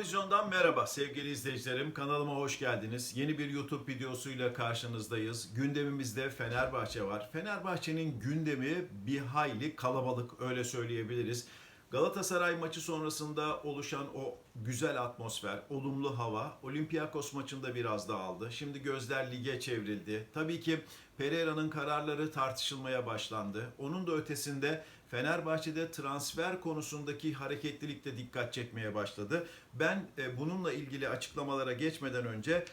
Vizyon'dan merhaba sevgili izleyicilerim. Kanalıma hoş geldiniz. Yeni bir YouTube videosuyla karşınızdayız. Gündemimizde Fenerbahçe var. Fenerbahçe'nin gündemi bir hayli kalabalık öyle söyleyebiliriz. Galatasaray maçı sonrasında oluşan o güzel atmosfer, olumlu hava Olympiakos maçında biraz daha aldı. Şimdi gözler lige çevrildi. Tabii ki Pereira'nın kararları tartışılmaya başlandı. Onun da ötesinde Fenerbahçe'de transfer konusundaki hareketlilik de dikkat çekmeye başladı. Ben e, bununla ilgili açıklamalara geçmeden önce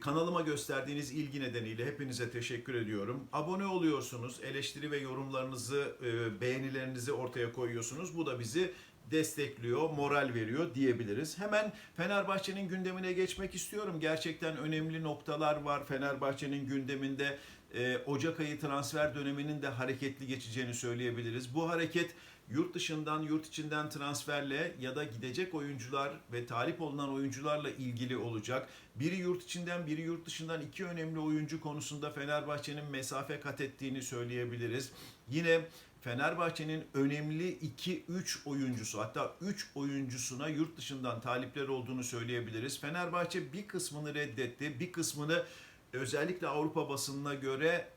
kanalıma gösterdiğiniz ilgi nedeniyle hepinize teşekkür ediyorum. Abone oluyorsunuz, eleştiri ve yorumlarınızı, e, beğenilerinizi ortaya koyuyorsunuz. Bu da bizi destekliyor, moral veriyor diyebiliriz. Hemen Fenerbahçe'nin gündemine geçmek istiyorum. Gerçekten önemli noktalar var Fenerbahçe'nin gündeminde. E, Ocak ayı transfer döneminin de hareketli geçeceğini söyleyebiliriz. Bu hareket yurt dışından, yurt içinden transferle ya da gidecek oyuncular ve talip olunan oyuncularla ilgili olacak. Biri yurt içinden, biri yurt dışından iki önemli oyuncu konusunda Fenerbahçe'nin mesafe kat ettiğini söyleyebiliriz. Yine Fenerbahçe'nin önemli 2-3 oyuncusu hatta 3 oyuncusuna yurt dışından talipler olduğunu söyleyebiliriz. Fenerbahçe bir kısmını reddetti, bir kısmını özellikle Avrupa basınına göre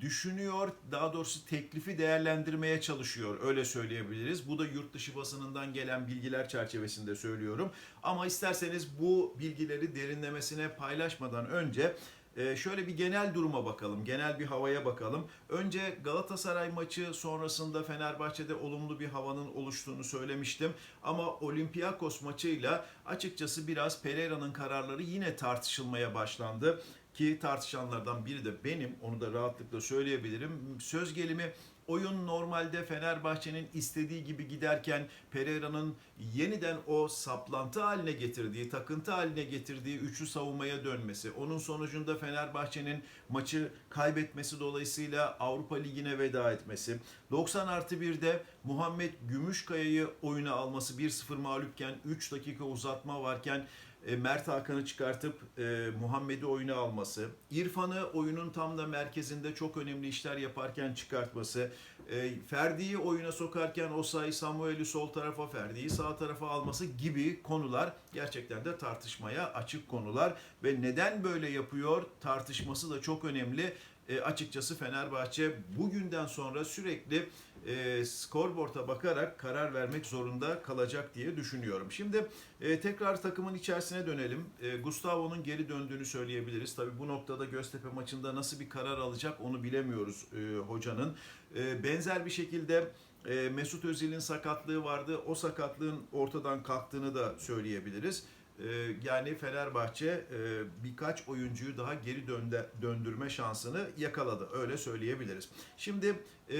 düşünüyor, daha doğrusu teklifi değerlendirmeye çalışıyor öyle söyleyebiliriz. Bu da yurt dışı basınından gelen bilgiler çerçevesinde söylüyorum. Ama isterseniz bu bilgileri derinlemesine paylaşmadan önce e, şöyle bir genel duruma bakalım, genel bir havaya bakalım. Önce Galatasaray maçı sonrasında Fenerbahçe'de olumlu bir havanın oluştuğunu söylemiştim. Ama Olympiakos maçıyla açıkçası biraz Pereira'nın kararları yine tartışılmaya başlandı ki tartışanlardan biri de benim onu da rahatlıkla söyleyebilirim. Söz gelimi oyun normalde Fenerbahçe'nin istediği gibi giderken Pereira'nın yeniden o saplantı haline getirdiği, takıntı haline getirdiği üçlü savunmaya dönmesi, onun sonucunda Fenerbahçe'nin maçı kaybetmesi dolayısıyla Avrupa Ligi'ne veda etmesi, 90 artı 1'de Muhammed Gümüşkaya'yı oyuna alması 1-0 mağlupken 3 dakika uzatma varken e, Mert Hakan'ı çıkartıp e, Muhammed'i oyuna alması, İrfan'ı oyunun tam da merkezinde çok önemli işler yaparken çıkartması, e, Ferdi'yi oyuna sokarken Osay Samuel'i sol tarafa, Ferdi'yi sağ tarafa alması gibi konular gerçekten de tartışmaya açık konular ve neden böyle yapıyor tartışması da çok önemli. E, açıkçası Fenerbahçe bugünden sonra sürekli e, skorboard'a bakarak karar vermek zorunda kalacak diye düşünüyorum. Şimdi e, tekrar takımın içerisine dönelim. E, Gustavo'nun geri döndüğünü söyleyebiliriz. Tabii bu noktada Göztepe maçında nasıl bir karar alacak onu bilemiyoruz e, hocanın. E, benzer bir şekilde e, Mesut Özil'in sakatlığı vardı. O sakatlığın ortadan kalktığını da söyleyebiliriz. E, yani Fenerbahçe e, birkaç oyuncuyu daha geri döndürme şansını yakaladı. Öyle söyleyebiliriz. Şimdi e,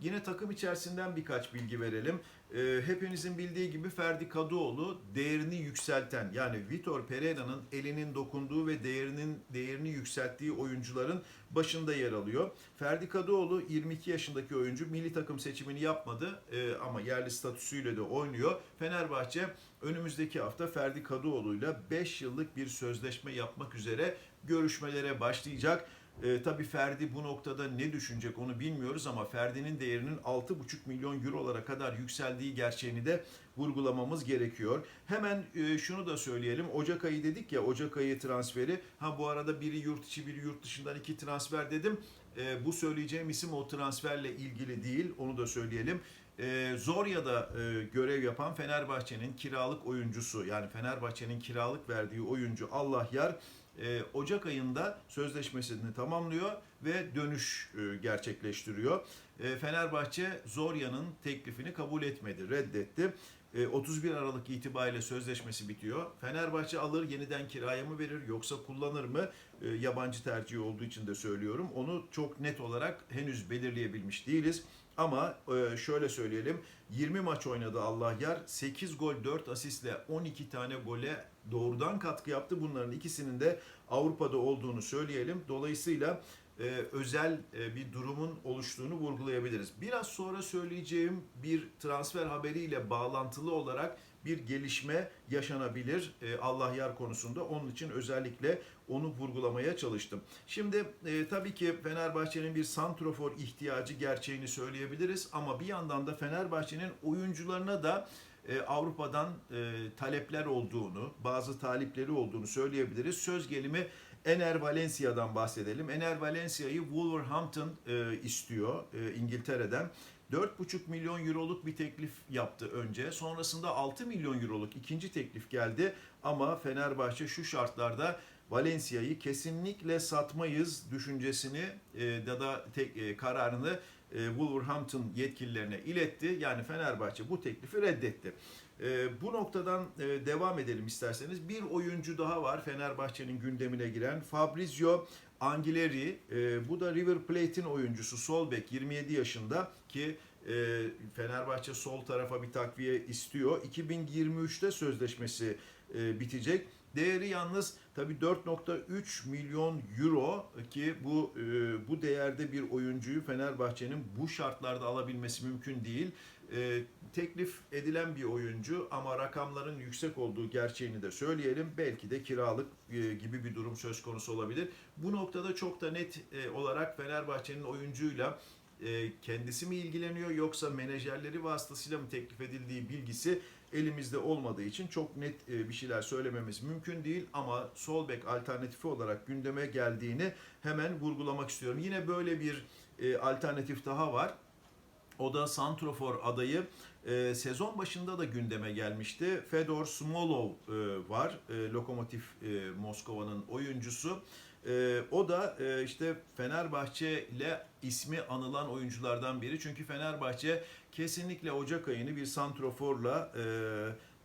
yine takım içerisinden birkaç bilgi verelim. E, hepinizin bildiği gibi Ferdi Kadıoğlu değerini yükselten yani Vitor Pereira'nın elinin dokunduğu ve değerinin değerini yükselttiği oyuncuların başında yer alıyor. Ferdi Kadıoğlu 22 yaşındaki oyuncu milli takım seçimini yapmadı e, ama yerli statüsüyle de oynuyor. Fenerbahçe önümüzdeki hafta Ferdi Kadıoğlu'yla 5 yıllık bir sözleşme yapmak üzere görüşmelere başlayacak. E, tabii Ferdi bu noktada ne düşünecek onu bilmiyoruz ama Ferdi'nin değerinin 6,5 milyon eurolara kadar yükseldiği gerçeğini de vurgulamamız gerekiyor. Hemen e, şunu da söyleyelim. Ocak ayı dedik ya Ocak ayı transferi. Ha bu arada biri yurt içi biri yurt dışından iki transfer dedim. E, bu söyleyeceğim isim o transferle ilgili değil. Onu da söyleyelim. E, Zorya'da e, görev yapan Fenerbahçe'nin kiralık oyuncusu yani Fenerbahçe'nin kiralık verdiği oyuncu Allah yar e, Ocak ayında sözleşmesini tamamlıyor ve dönüş e, gerçekleştiriyor. E, Fenerbahçe Zorya'nın teklifini kabul etmedi, reddetti. E, 31 Aralık itibariyle sözleşmesi bitiyor. Fenerbahçe alır yeniden kiraya mı verir yoksa kullanır mı? Yabancı tercihi olduğu için de söylüyorum. Onu çok net olarak henüz belirleyebilmiş değiliz. Ama şöyle söyleyelim 20 maç oynadı Allah yar 8 gol 4 asistle 12 tane gole doğrudan katkı yaptı. Bunların ikisinin de Avrupa'da olduğunu söyleyelim. Dolayısıyla e, özel e, bir durumun oluştuğunu vurgulayabiliriz. Biraz sonra söyleyeceğim bir transfer haberiyle bağlantılı olarak bir gelişme yaşanabilir e, Allah yar konusunda. Onun için özellikle onu vurgulamaya çalıştım. Şimdi e, tabii ki Fenerbahçe'nin bir santrofor ihtiyacı gerçeğini söyleyebiliriz ama bir yandan da Fenerbahçe'nin oyuncularına da e, Avrupa'dan e, talepler olduğunu, bazı talipleri olduğunu söyleyebiliriz. Söz gelimi Ener Valencia'dan bahsedelim. Ener Valencia'yı Wolverhampton e, istiyor e, İngiltere'den. 4,5 milyon euroluk bir teklif yaptı önce. Sonrasında 6 milyon euroluk ikinci teklif geldi. Ama Fenerbahçe şu şartlarda Valencia'yı kesinlikle satmayız düşüncesini e, ya da tek, e, kararını Wolverhampton yetkililerine iletti. Yani Fenerbahçe bu teklifi reddetti. E, bu noktadan e, devam edelim isterseniz. Bir oyuncu daha var Fenerbahçe'nin gündemine giren Fabrizio Angileri. E, bu da River Plate'in oyuncusu sol bek 27 yaşında ki e, Fenerbahçe sol tarafa bir takviye istiyor. 2023'te sözleşmesi e, bitecek. Değeri yalnız tabii 4.3 milyon euro ki bu e, bu değerde bir oyuncuyu Fenerbahçe'nin bu şartlarda alabilmesi mümkün değil. E, teklif edilen bir oyuncu ama rakamların yüksek olduğu gerçeğini de söyleyelim. Belki de kiralık e, gibi bir durum söz konusu olabilir. Bu noktada çok da net olarak Fenerbahçe'nin oyuncuyla kendisi mi ilgileniyor yoksa menajerleri vasıtasıyla mı teklif edildiği bilgisi elimizde olmadığı için çok net e, bir şeyler söylememiz mümkün değil ama sol bek alternatifi olarak gündeme geldiğini hemen vurgulamak istiyorum. Yine böyle bir e, alternatif daha var. O da Santrofor adayı e, sezon başında da gündeme gelmişti. Fedor Smolov e, var. E, Lokomotiv e, Moskova'nın oyuncusu. E, o da e, işte Fenerbahçe ile ismi anılan oyunculardan biri. Çünkü Fenerbahçe kesinlikle Ocak ayını bir santroforla e,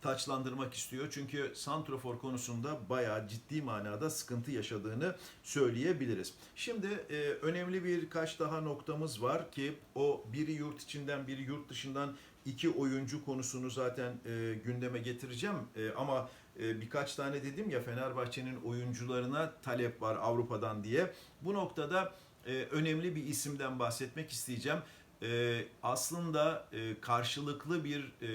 taçlandırmak istiyor. Çünkü santrofor konusunda bayağı ciddi manada sıkıntı yaşadığını söyleyebiliriz. Şimdi e, önemli birkaç daha noktamız var ki o biri yurt içinden biri yurt dışından iki oyuncu konusunu zaten e, gündeme getireceğim. E, ama birkaç tane dedim ya Fenerbahçe'nin oyuncularına talep var Avrupa'dan diye. Bu noktada e, önemli bir isimden bahsetmek isteyeceğim. E, aslında e, karşılıklı bir e,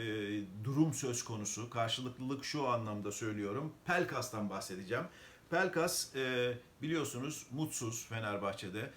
durum söz konusu. Karşılıklılık şu anlamda söylüyorum. Pelkas'tan bahsedeceğim. Pelkas biliyorsunuz mutsuz Fenerbahçe'de.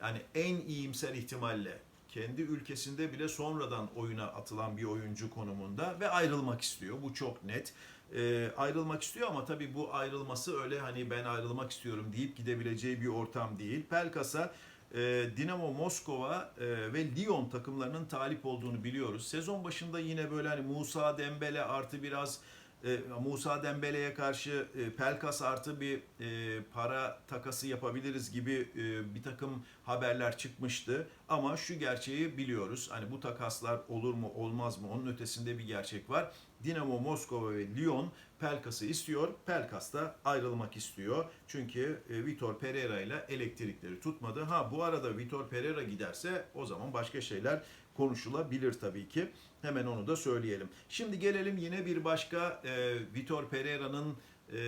Yani en iyimser ihtimalle kendi ülkesinde bile sonradan oyuna atılan bir oyuncu konumunda ve ayrılmak istiyor. Bu çok net. E, ayrılmak istiyor ama tabii bu ayrılması öyle hani ben ayrılmak istiyorum deyip gidebileceği bir ortam değil. Pelkas'a e, Dinamo Moskova e, ve Lyon takımlarının talip olduğunu biliyoruz. Sezon başında yine böyle hani Musa Dembele artı biraz e, Musa Dembele'ye karşı e, Pelkas artı bir e, para takası yapabiliriz gibi e, bir takım haberler çıkmıştı. Ama şu gerçeği biliyoruz. Hani bu takaslar olur mu olmaz mı onun ötesinde bir gerçek var. Dinamo Moskova ve Lyon Pelkas'ı istiyor. Pelkas da ayrılmak istiyor. Çünkü e, Vitor Pereira ile elektrikleri tutmadı. Ha bu arada Vitor Pereira giderse o zaman başka şeyler konuşulabilir tabii ki. Hemen onu da söyleyelim. Şimdi gelelim yine bir başka e, Vitor Pereira'nın e,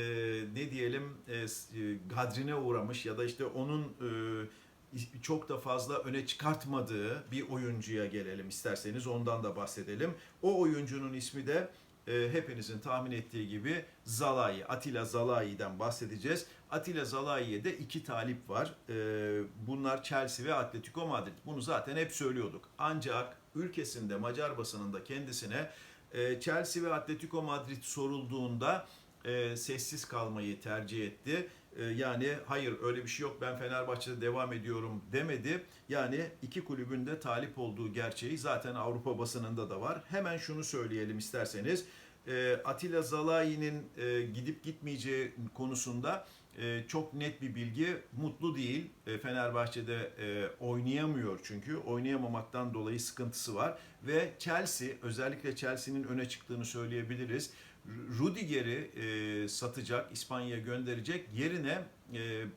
ne diyelim e, e, gadrine uğramış ya da işte onun e, çok da fazla öne çıkartmadığı bir oyuncuya gelelim isterseniz ondan da bahsedelim. O oyuncunun ismi de e, hepinizin tahmin ettiği gibi Zalai, Atilla Zalai'den bahsedeceğiz. Atilla Zalai'ye de iki talip var. E, bunlar Chelsea ve Atletico Madrid. Bunu zaten hep söylüyorduk. Ancak ülkesinde Macar basınında kendisine e, Chelsea ve Atletico Madrid sorulduğunda e, sessiz kalmayı tercih etti. E, yani hayır öyle bir şey yok ben Fenerbahçe'de devam ediyorum demedi. Yani iki kulübün de talip olduğu gerçeği zaten Avrupa basınında da var. Hemen şunu söyleyelim isterseniz. E, Atilla Zalai'nin e, gidip gitmeyeceği konusunda e, çok net bir bilgi. Mutlu değil. Fenerbahçe'de oynayamıyor çünkü. Oynayamamaktan dolayı sıkıntısı var. Ve Chelsea, özellikle Chelsea'nin öne çıktığını söyleyebiliriz. Rudiger'i satacak, İspanya'ya gönderecek. Yerine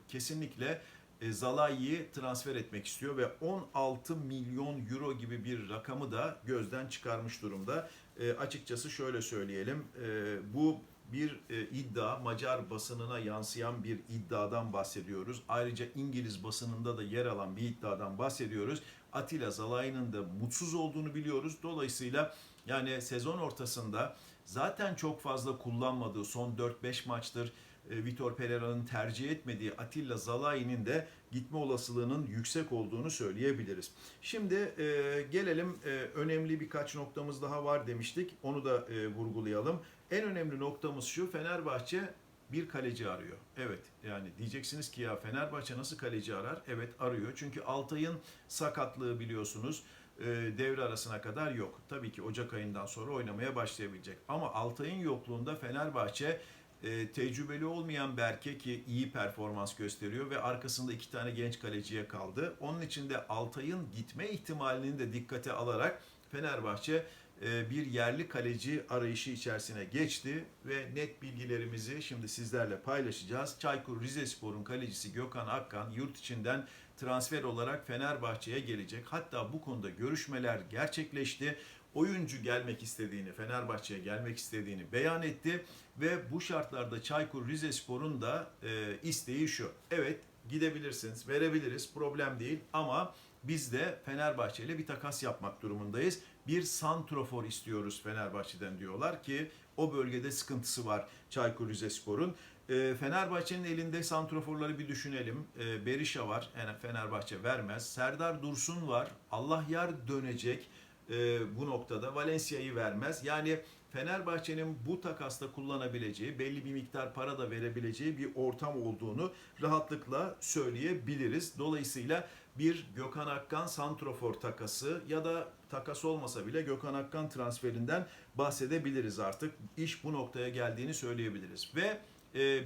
kesinlikle Zalai'yi transfer etmek istiyor ve 16 milyon euro gibi bir rakamı da gözden çıkarmış durumda. E, açıkçası şöyle söyleyelim, e, bu bir e, iddia, Macar basınına yansıyan bir iddiadan bahsediyoruz. Ayrıca İngiliz basınında da yer alan bir iddiadan bahsediyoruz. Atilla Zalai'nin de mutsuz olduğunu biliyoruz. Dolayısıyla yani sezon ortasında zaten çok fazla kullanmadığı son 4-5 maçtır Vitor Pereira'nın tercih etmediği Atilla Zalai'nin de gitme olasılığının yüksek olduğunu söyleyebiliriz. Şimdi e, gelelim e, önemli birkaç noktamız daha var demiştik. Onu da e, vurgulayalım. En önemli noktamız şu Fenerbahçe bir kaleci arıyor. Evet yani diyeceksiniz ki ya Fenerbahçe nasıl kaleci arar? Evet arıyor. Çünkü Altay'ın sakatlığı biliyorsunuz e, devre arasına kadar yok. Tabii ki Ocak ayından sonra oynamaya başlayabilecek. Ama Altay'ın yokluğunda Fenerbahçe e, tecrübeli olmayan Berke ki iyi performans gösteriyor ve arkasında iki tane genç kaleciye kaldı. Onun için de Altay'ın gitme ihtimalini de dikkate alarak Fenerbahçe e, bir yerli kaleci arayışı içerisine geçti ve net bilgilerimizi şimdi sizlerle paylaşacağız. Çaykur Rizespor'un kalecisi Gökhan Akkan yurt içinden transfer olarak Fenerbahçe'ye gelecek. Hatta bu konuda görüşmeler gerçekleşti. Oyuncu gelmek istediğini, Fenerbahçe'ye gelmek istediğini beyan etti ve bu şartlarda Çaykur Rizespor'un da e, isteği şu. Evet gidebilirsiniz, verebiliriz, problem değil ama biz de Fenerbahçe ile bir takas yapmak durumundayız. Bir santrofor istiyoruz Fenerbahçe'den diyorlar ki o bölgede sıkıntısı var Çaykur Rizespor'un. E, Fenerbahçe'nin elinde santroforları bir düşünelim. E, Berisha var, yani Fenerbahçe vermez. Serdar Dursun var, Allah yar dönecek e, bu noktada. Valencia'yı vermez. Yani Fenerbahçe'nin bu takasta kullanabileceği, belli bir miktar para da verebileceği bir ortam olduğunu rahatlıkla söyleyebiliriz. Dolayısıyla bir Gökhan Akkan santrofor takası ya da takas olmasa bile Gökhan Akkan transferinden bahsedebiliriz artık. İş bu noktaya geldiğini söyleyebiliriz. Ve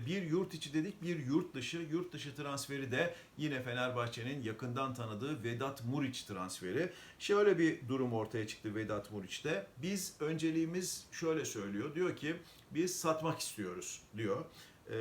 bir yurt içi dedik bir yurt dışı. Yurt dışı transferi de yine Fenerbahçe'nin yakından tanıdığı Vedat Muriç transferi. Şöyle bir durum ortaya çıktı Vedat Muriç'te. Biz önceliğimiz şöyle söylüyor. Diyor ki biz satmak istiyoruz diyor. E,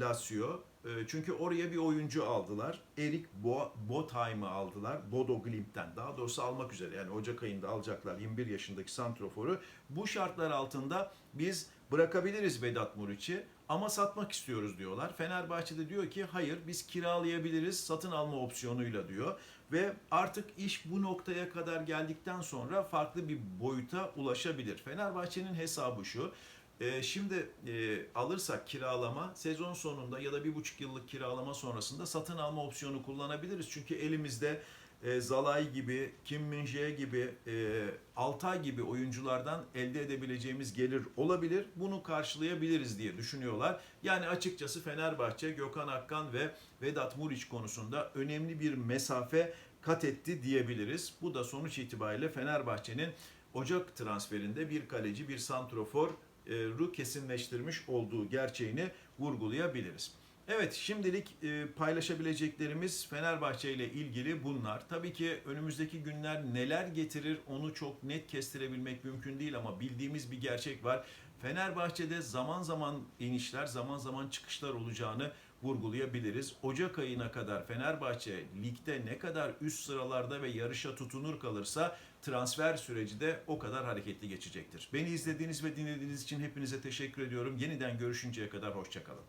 Lazio. E, çünkü oraya bir oyuncu aldılar. Erik Bo Botheim'i aldılar. Bodo Glimt'ten. Daha doğrusu almak üzere. Yani Ocak ayında alacaklar 21 yaşındaki santroforu. Bu şartlar altında biz bırakabiliriz Vedat Muriç'i ama satmak istiyoruz diyorlar. Fenerbahçe de diyor ki hayır biz kiralayabiliriz satın alma opsiyonuyla diyor. Ve artık iş bu noktaya kadar geldikten sonra farklı bir boyuta ulaşabilir. Fenerbahçe'nin hesabı şu. E, şimdi e, alırsak kiralama sezon sonunda ya da bir buçuk yıllık kiralama sonrasında satın alma opsiyonu kullanabiliriz. Çünkü elimizde e, Zalay gibi, Kim Min-jae gibi, e, Altay gibi oyunculardan elde edebileceğimiz gelir olabilir. Bunu karşılayabiliriz diye düşünüyorlar. Yani açıkçası Fenerbahçe, Gökhan Akkan ve Vedat Muriç konusunda önemli bir mesafe kat etti diyebiliriz. Bu da sonuç itibariyle Fenerbahçe'nin Ocak transferinde bir kaleci, bir santrofor e, kesinleştirmiş olduğu gerçeğini vurgulayabiliriz. Evet şimdilik e, paylaşabileceklerimiz Fenerbahçe ile ilgili bunlar. Tabii ki önümüzdeki günler neler getirir onu çok net kestirebilmek mümkün değil ama bildiğimiz bir gerçek var. Fenerbahçe'de zaman zaman inişler, zaman zaman çıkışlar olacağını vurgulayabiliriz. Ocak ayına kadar Fenerbahçe ligde ne kadar üst sıralarda ve yarışa tutunur kalırsa transfer süreci de o kadar hareketli geçecektir. Beni izlediğiniz ve dinlediğiniz için hepinize teşekkür ediyorum. Yeniden görüşünceye kadar hoşçakalın.